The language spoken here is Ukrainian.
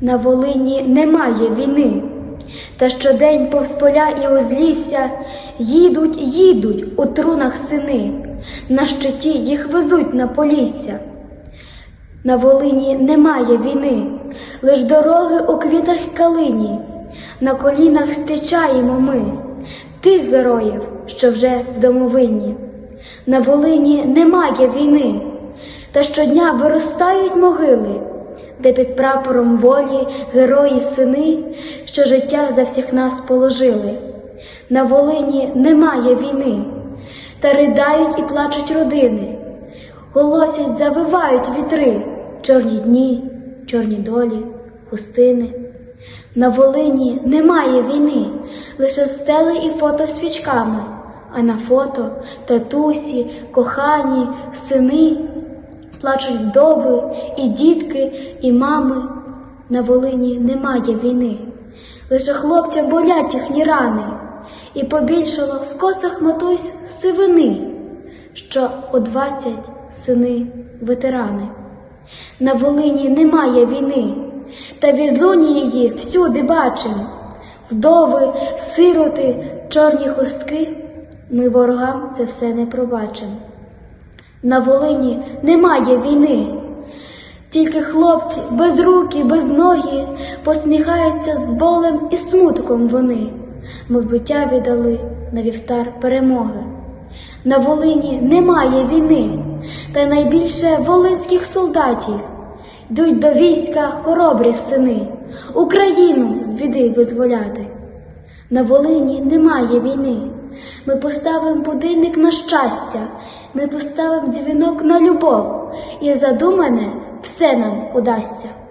На Волині немає війни, та щодень повз поля і узлісся їдуть, їдуть у трунах сини, на щиті їх везуть на полісся. На Волині немає війни, лиш дороги у квітах калині, на колінах зустрічаємо ми тих героїв, що вже в домовині. На Волині немає війни, та щодня виростають могили, де під прапором волі герої сини, що життя за всіх нас положили. На Волині немає війни, та ридають і плачуть родини, голосять, завивають вітри, чорні дні, чорні долі, хустини. На Волині немає війни, лише стели і фото свічками, а на фото татусі, кохані, сини, плачуть вдови, і дітки, і мами. На Волині немає війни, лише хлопцям болять їхні рани, і побільшало в косах матусь сивини, що о двадцять сини ветерани. На Волині немає війни, та відлуні її всюди бачим. Вдови, сироти, чорні хустки, ми ворогам це все не пробачим. На Волині немає війни, тільки хлопці без руки, без ноги посміхаються з болем і смутком вони, ми биття віддали на вівтар перемоги. На Волині немає війни, та найбільше волинських солдатів йдуть до війська хоробрі сини, Україну з біди визволяти. На Волині немає війни. Ми поставимо будильник на щастя, ми поставимо дзвінок на любов, і задумане все нам удасться.